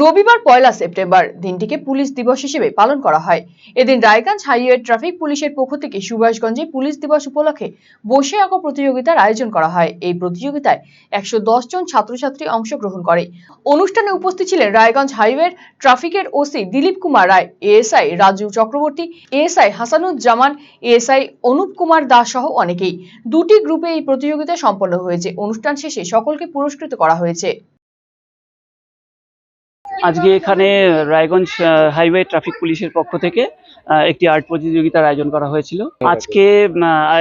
রবিবার পয়লা সেপ্টেম্বর দিনটিকে পুলিশ দিবস হিসেবে পালন করা হয়। এদিন রায়গঞ্জ হাইওয়ে ট্রাফিক পুলিশের পক্ষ থেকে সুভাষগঞ্জে পুলিশ দিবস উপলক্ষে বসে আঁকো প্রতিযোগিতার আয়োজন করা হয়। এই প্রতিযোগিতায় একশো দশ জন ছাত্রছাত্রী অংশগ্রহণ করে। অনুষ্ঠানে উপস্থিত ছিলেন রায়গঞ্জ হাইওয়ের ট্রাফিকের OC Dilip Kumar Roy, ASI Raju Chakraborty, ASI Hasanuzzaman, ASI Anup Kumar Das সহ অনেকেই। দুটি গ্রুপে এই প্রতিযোগিতা সম্পন্ন হয়েছে। অনুষ্ঠান শেষে সকলকে পুরস্কৃত করা হয়েছে। আজকে এখানে রায়গঞ্জ হাইওয়ে ট্রাফিক পুলিশের পক্ষ থেকে একটি আর্ট প্রতিযোগিতার আয়োজন করা হয়েছিল। আজকে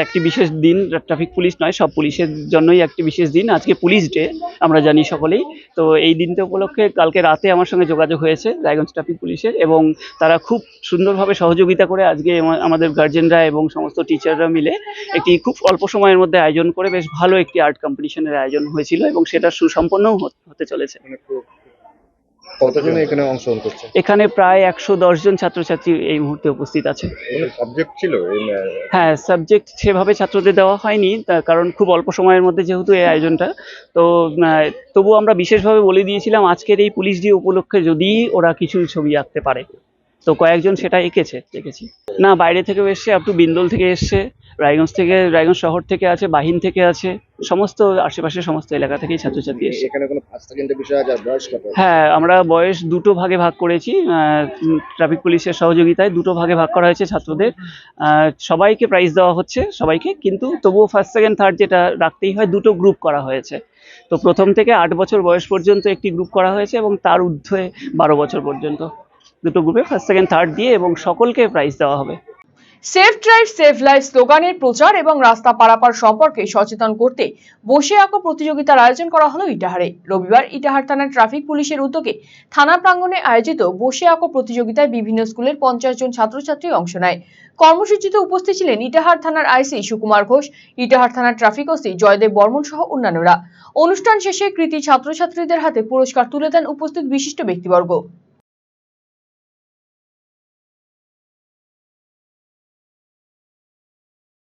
একটি বিশেষ দিন ট্রাফিক পুলিশ নয় সব পুলিশের জন্যই একটি বিশেষ দিন। আজকে পুলিশ ডে আমরা জানি সকলেই। তো এই দিনটা উপলক্ষে কালকে রাতে আমার সঙ্গে যোগাযোগ হয়েছে রায়গঞ্জ ট্রাফিক পুলিশের এবং তারা খুব সুন্দরভাবে সহযোগিতা করে আজকে আমাদের গার্জেনরা এবং সমস্ত টিচাররা মিলে একটি খুব অল্প সময়ের মধ্যে আয়োজন করে বেশ ভালো একটি আর্ট কম্পিটিশনের আয়োজন হয়েছিল এবং সেটা সুসম্পন্নও হতে- চলেছে। মানে কতজন এখানে অংশগ্রহণ করছে এখানে প্রায় একশো দশ জন ছাত্রছাত্রী এই মুহূর্তে উপস্থিত আছে। সাবজেক্ট ছিল? হ্যাঁ সাবজেক্ট সেভাবে ছাত্রদের দেওয়া হয়নি কারণ খুব অল্প সময়ের মধ্যে যেহেতু এই আয়োজনটা তো তবু আমরা বিশেষভাবে বলে দিয়েছিলাম আজকের এই পুলিশ ডে উপলক্ষে যদি ওরা কিছু ছবি আঁকতে পারে। তো কয়েকজন সেটা এঁকেছে দেখেছি। না বাইরে থেকেও এসছে আপ টু বিন্দল থেকে এসছে। রায়গঞ্জ থেকে রায়গঞ্জ শহর থেকে আছে বাহিন থেকে আছে সমস্ত আশেপাশের সমস্ত এলাকা থেকেই ছাত্রছাত্রী এসছে। এখানে কোনো ফার্স্ট সেকেন্ডের বিষয় আছে? আর বয়স কত? হ্যাঁ আমরা বয়স দুটো ভাগে ভাগ করেছি ট্রাফিক পুলিশের সহযোগিতায় দুটো ভাগে ভাগ করা হয়েছে ছাত্রদের। সবাইকে প্রাইজ দেওয়া হচ্ছে সবাইকে কিন্তু তবুও ফার্স্ট সেকেন্ড থার্ড যেটা রাখতেই হয় দুটো গ্রুপ করা হয়েছে। তো প্রথম থেকে আট বছর বয়স পর্যন্ত একটি গ্রুপ করা হয়েছে এবং তার ঊর্ধ্বে বারো বছর পর্যন্ত দুটো গ্রুপে ফার্স্ট সেকেন্ড থার্ড দিয়ে এবং সকলকে প্রাইজ দেওয়া হবে। সেফ ড্রাইভ সেভ লাইফ স্লোগানের প্রচার এবং রাস্তা পারাপার সম্পর্কে সচেতন করতে বসে আঁকো প্রতিযোগিতার আয়োজন করা হলো ইটাহারে। রবিবার ইটাহার থানার ট্রাফিক পুলিশের উদ্যোগে থানা প্রাঙ্গণে আয়োজিত বসে আঁকো প্রতিযোগিতায় বিভিন্ন স্কুলের পঞ্চাশ জন ছাত্রছাত্রী অংশ নেয়। কর্মসূচিতে উপস্থিত ছিলেন ইটাহার থানার আইসি সুকুমার ঘোষ, ইটাহার থানার ট্রাফিক ওসি জয়দেব বর্মন সহ অন্যান্যরা। অনুষ্ঠান শেষে কৃতি ছাত্রছাত্রীদের হাতে পুরস্কার তুলে দেন উপস্থিত বিশিষ্ট ব্যক্তিবর্গ।